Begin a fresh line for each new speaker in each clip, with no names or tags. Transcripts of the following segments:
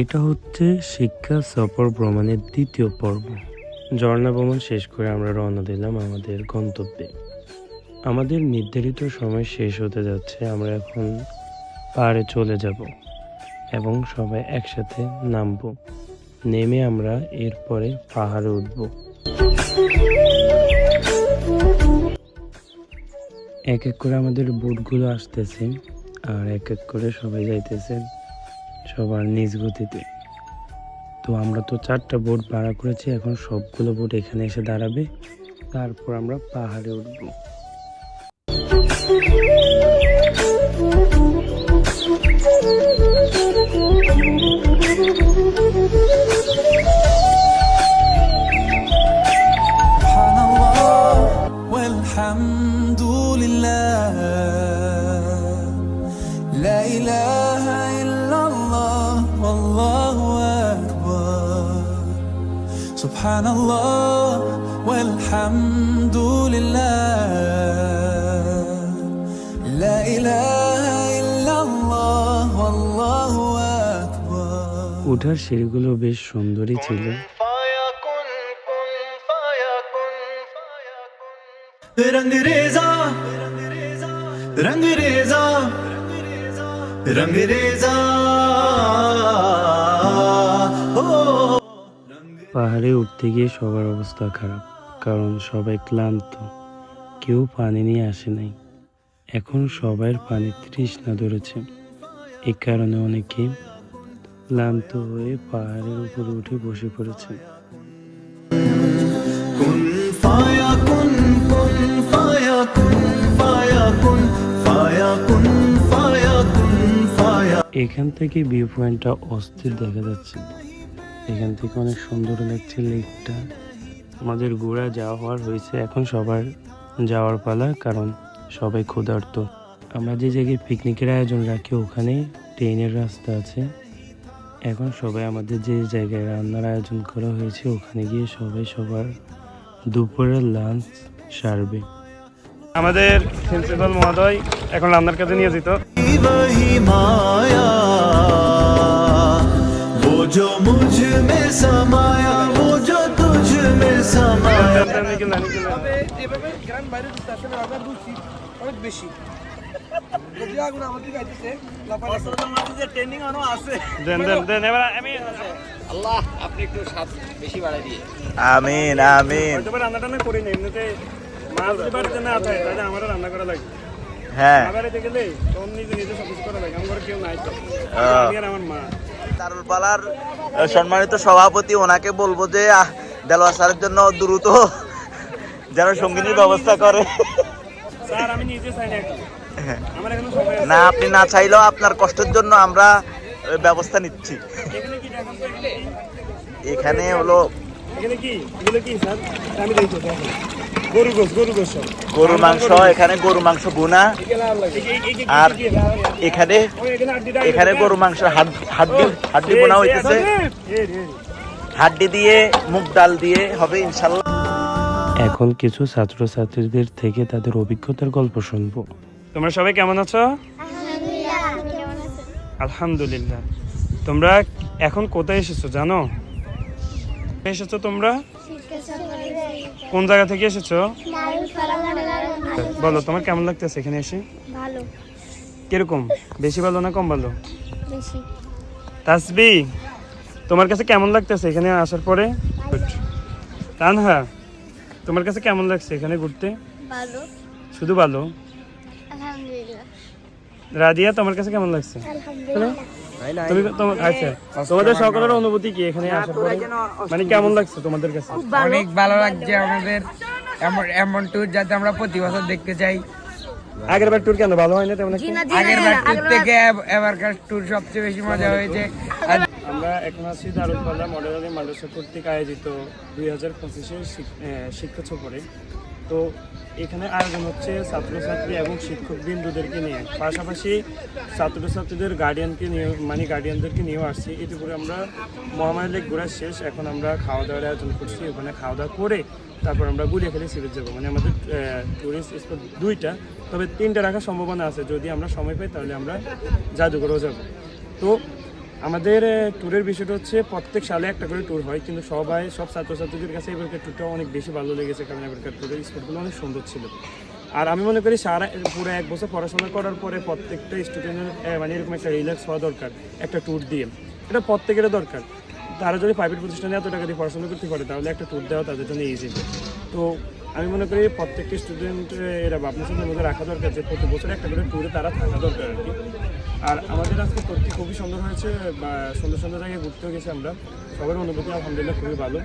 এটা হচ্ছে শিক্ষা সফর ভ্রমণের দ্বিতীয় পর্ব। ঝর্ণা ভ্রমণ শেষ করে আমরা রওনা দিলাম আমাদের গন্তব্যে। আমাদের নির্ধারিত সময় শেষ হতে যাচ্ছে, আমরা এখন পাহাড়ে চলে যাব এবং সবাই একসাথে নামবো। নেমে আমরা এরপরে পাহাড়ে উঠব। এক এক করে আমাদের বোটগুলো আসতেছে আর এক এক করে সবাই যাইতেছে। সবার নিজ গতিতে তো আমরা তো চারটা বোট ভাড়া করেছি এখন সবগুলো বোট এখানে এসে দাঁড়াবে তারপর আমরা পাহাড়ে উঠব
سبحان الله والحمد لله لا إله سبحان الله والحمد لله لا إله إلا الله والله أكبر
উঠার সিঁড়িগুলো বেশ সুন্দরই ছিল
রঙ রেজা রঙ রেজা রঙ রেজা
পাহাড়ে উঠতে গিয়ে সবার অবস্থা খারাপ কারণ সবাই ক্লান্ত। কেউ পানি নিয়ে আসে নাই। এখন সবাই পানি তৃষ্ণা ধরেছে। এ কারণে অনেকে ক্লান্ত হয়ে পাহাড়ের উপরে উঠে বসে পড়েছে। এখান থেকে ভিউ পয়েন্টটা অস্থির দেখা যাচ্ছে। এখান থেকে অনেক সুন্দর লাগছে লেকটা। আমাদের ঘোরা হওয়ার হয়েছে এখন সবার যাওয়ার পালা, কারণ সবাই ক্ষুধার্ত। আমরা যে জায়গায় পিকনিকের আয়োজন রাখি ওখানে ট্রেনের রাস্তা আছে। এখন সবাই আমাদের যে জায়গায় রান্নার আয়োজন করা হয়েছে ওখানে গিয়ে সবাই সবার দুপুরের লাঞ্চ সারবে। আমাদের প্রিন্সিপাল মহোদয় এখন রান্নার কাজে নিয়ে যেত
जो मुझ में समाया वो जो तुझ में समाया
তবে এভাবে গ্রাম বাইরে দিতে আসলে আমার রুচি অনেক বেশি যদি আগুন আমাদের গাইতেছে
ট্রেনিং আনো আছে
দেন দেন দেন এবার আমি
আল্লাহ আপনি একটু স্বাদ বেশি বাড়াই দিয়ে
আমিন আমিন
হয়তো বা রান্না টান্না করি না এমনিতে মাছ যদি বাড়িতে না থাকে তাহলে আমারও রান্না করা লাগে
হ্যাঁ
মা বাড়িতে গেলে তখন নিজে নিজে সব কিছু করা লাগে আমার ঘরে কেউ নাই তো আমি আর আমার মা
দারুল পালার সম্মানিত সভাপতি ওনাকে বলব যে দেলোয়া দেলোয়ার স্যারের জন্য দ্রুত যেন সঙ্গিনীর ব্যবস্থা করে।
চাই না
আপনি না চাইলেও আপনার কষ্টের জন্য আমরা ব্যবস্থা নিচ্ছি?
এখানে
হলো
এখানে কি এগুলো কি স্যার আমি দেখছি গরু গোস গরু গোস
গরুর মাংস এখানে গরু মাংস গুনা আর এখানে
এখানে
গরু মাংস হাড্ডি হাড্ডি বোনা হইতেছে। হাড্ডি দিয়ে মুগ ডাল দিয়ে হবে ইনশাল্লাহ
এখন কিছু ছাত্রছাত্রীদের থেকে তাদের অভিজ্ঞতার গল্প শুনব তোমরা সবাই কেমন আছো আলহামদুলিল্লাহ তোমরা এখন কোথায় এসেছ জানো এসেছ তোমরা? কোন জায়গা থেকে এসেছ? বলো তোমার কেমন লাগতেছে এখানে এসে?
ভালো।
কীরকম? বেশি ভালো না কম ভালো?
বেশি।
তাসবি তোমার কাছে কেমন লাগতেছে এখানে আসার পরে? তানহা তোমার কাছে কেমন লাগছে এখানে ঘুরতে?
ভালো।
শুধু ভালো?
আলহামদুলিল্লাহ।
রাদিয়া তোমার কাছে কেমন লাগছে?
আলহামদুলিল্লাহ।
তুমি তোমার আচ্ছা। তোমাদের সকলের অনুভূতি কি এখানে আসার পরে? মানে কেমন লাগছে তোমাদের কাছে?
অনেক ভালো লাগছে আমাদের। এমন এমন ট্যুর যাতে আমরা প্রতি বছর দেখতে চাই।
আগের বার ট্যুর কেন? ভালো হয় না তেমন একটা?
আগের বার ট্যুর থেকে এব- এবারকার ট্যুর সবচেয়ে বেশি মজা হয়েছে। আর
আমরা এখন আছি দারুলপাল্লা মডেল আলী মাদ্রাসা কর্তৃক আয়োজিত দুই হাজার পঁচিশের শিক্ষা সফরে তো এখানে আয়োজন হচ্ছে ছাত্রছাত্রী এবং শিক্ষক বিন্দুদেরকে নিয়ে। পাশাপাশি ছাত্রছাত্রীদের গার্ডিয়ানকে নিয়ে মানে গার্ডিয়ানদেরকে নিয়েও আসছি। ইতিপূর্বে আমরা মহামারী লেক ঘোরা শেষ। এখন আমরা খাওয়া দাওয়ার আয়োজন করছি। ওখানে খাওয়া দাওয়া করে তারপর আমরা গুলিয়াখালী সিরিজ যাব। মানে আমাদের টুরিস্ট স্পট দুইটা। তবে তিনটা রাখার সম্ভাবনা আছে। যদি আমরা সময় পাই তাহলে আমরা জাদুঘরেও যাব। তো আমাদের ট্যুরের বিষয়টা হচ্ছে প্রত্যেক সালে একটা করে ট্যুর হয়, কিন্তু সবাই, সব ছাত্রছাত্রীদের কাছে এবারকার ট্যুরটা অনেক বেশি ভালো লেগেছে, কারণ এবারকার ট্যুরের স্পটগুলো অনেক সুন্দর ছিল। আর আমি মনে করি সারা, পুরো এক বছর পড়াশোনা করার পরে প্রত্যেকটা স্টুডেন্টের মানে এরকম একটা রিল্যাক্স হওয়া দরকার, একটা ট্যুর দিয়ে। এটা প্রত্যেকের দরকার। তারা যদি প্রাইভেট প্রতিষ্ঠানে এত টাকা দিয়ে পড়াশোনা করতে পারে, তাহলে একটা ট্যুর দেওয়া তাদের জন্য ইজি তো আমি মনে করি প্রত্যেকটা স্টুডেন্ট এরা ভাবনা চিন্তার মধ্যে রাখা দরকার যে প্রতি বছর একটা করে ট্যুরে তারা থাকা দরকার আর কি। আর আমাদের আজকে ট্যুরটি খুবই সুন্দর হয়েছে বা সুন্দর সুন্দর জায়গায় ঘুরতেও গেছি আমরা। সবার অনুভূতি আলহামদুলিল্লাহ খুবই ভালো।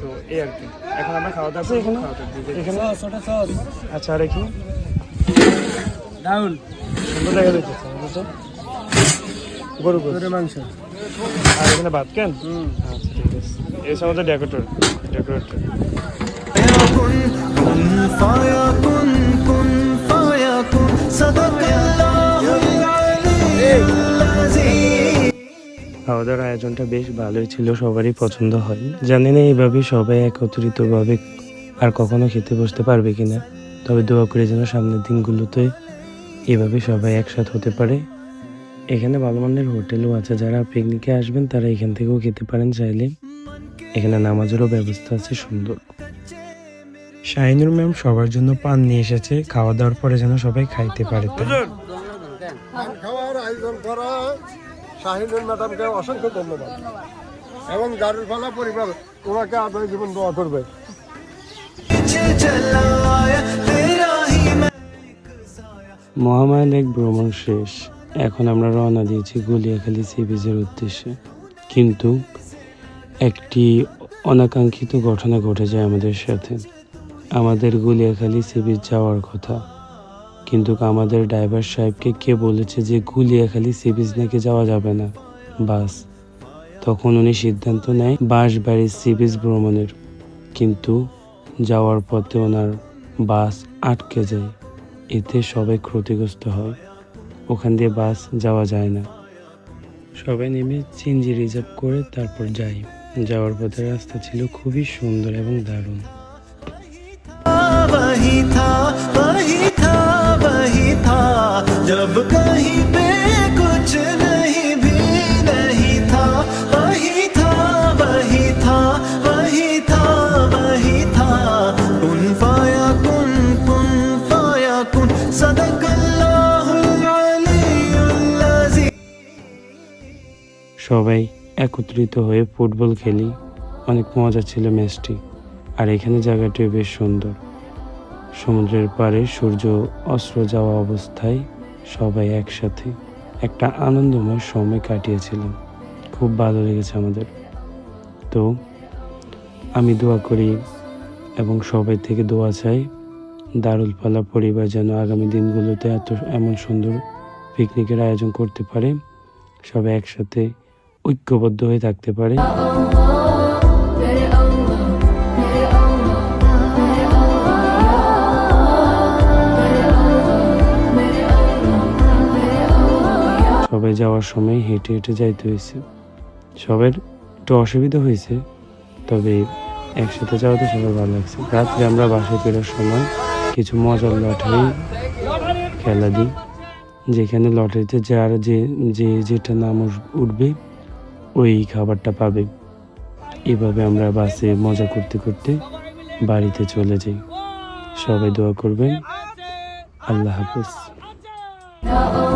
তো এই আর কি। এখন আমরা খাওয়া দাওয়া করব, খাওয়া দাওয়া
সস
আচ্ছা আর কি
ডাউল।
সুন্দর জায়গা দেখতেছে গরু গরু।
গরুর মাংস।
আর এখানে ভাত কেন? আচ্ছা ঠিক আছে। এই হচ্ছে আমাদের ডেকোরেটর ডেকোরেটর খাওয়া দাওয়ার আয়োজনটা বেশ ভালোই ছিল সবারই পছন্দ হয়। জানি না এইভাবে সবাই একত্রিতভাবে আর কখনো খেতে বসতে পারবে কিনা তবে দোয়া করে যেন সামনের দিনগুলোতে এভাবে সবাই একসাথে হতে পারে। এখানে ভালো মানের হোটেলও আছে যারা পিকনিকে আসবেন তারা এখান থেকেও খেতে পারেন চাইলে। এখানে নামাজেরও ব্যবস্থা আছে সুন্দর। শাহিনুর ম্যাম সবার জন্য পান নিয়ে এসেছে খাওয়া দাওয়ার পরে যেন সবাই খাইতে পারে।
খাওয়ার আয়োজন করা। শাহিনুল ম্যাডামকে অসংখ্য ধন্যবাদ। এবং দারুল ফালা পরিবার ওনাকে আদৌ জীবন দোয়া করবে।
মহামায়া এক ভ্রমণ শেষ। এখন আমরা রওনা দিয়েছি গুলিয়াখালী সি বিচের উদ্দেশ্যে। কিন্তু একটি অনাকাঙ্ক্ষিত ঘটনা ঘটে যায় আমাদের সাথে। আমাদের গুলিয়াখালী সি বিচ যাওয়ার কথা। কিন্তু আমাদের ড্রাইভার সাহেবকে কে বলেছে যে গুলিয়াখালী সি বিচ নাকি যাওয়া যাবে না? বাস। তখন উনি সিদ্ধান্ত নেয় বাঁশবাড়ির সি বিচ ভ্রমণের। কিন্তু যাওয়ার পথে ওনার বাস আটকে যায়। এতে সবাই ক্ষতিগ্রস্ত হয়। ওখান দিয়ে বাস যাওয়া যায় না। সবাই নেমে চিনজি রিজার্ভ করে তারপর যাই। যাওয়ার পথে রাস্তা ছিল খুবই সুন্দর এবং দারুণ।
वही था वही था वही था जब कहीं पे कुछ नहीं भी नहीं था वही था वही था वही था वही था कुन फाया कुन कुन फाया कुन सदकल्लाहुल अलीयुल अजीम
সবাই একত্রিত হয়ে ফুটবল খেলি অনেক মজা ছিল ম্যাচটি আর এখানে জায়গাটিও বেশ সুন্দর সমুদ্রের পাড়ে সূর্য অস্ত্র যাওয়া অবস্থায় সবাই একসাথে একটা আনন্দময় সময় কাটিয়েছিলাম। খুব ভালো লেগেছে আমাদের। তো, আমি দোয়া করি এবং সবাই থেকে দোয়া চাই দারুল পালা পরিবার যেন আগামী দিনগুলোতে এত এমন সুন্দর পিকনিকের আয়োজন করতে পারে। সবাই একসাথে ঐক্যবদ্ধ হয়ে থাকতে পারে। সবাই যাওয়ার সময় হেঁটে হেঁটে যাইতে হয়েছে। সবার একটু অসুবিধা হয়েছে, তবে একসাথে যাওয়াতে সবার ভালো লাগছে। রাত্রে আমরা বাসায় ফেরার সময় কিছু মজার লটারি খেলা দিই, যেখানে লটারিতে যার যে যে যেটা নাম উঠবে, ওই খাবারটা পাবে। এভাবে আমরা বাসে মজা করতে করতে বাড়িতে চলে যাই। সবাই দোয়া করবেন। আল্লাহ হাফেজ।
Oh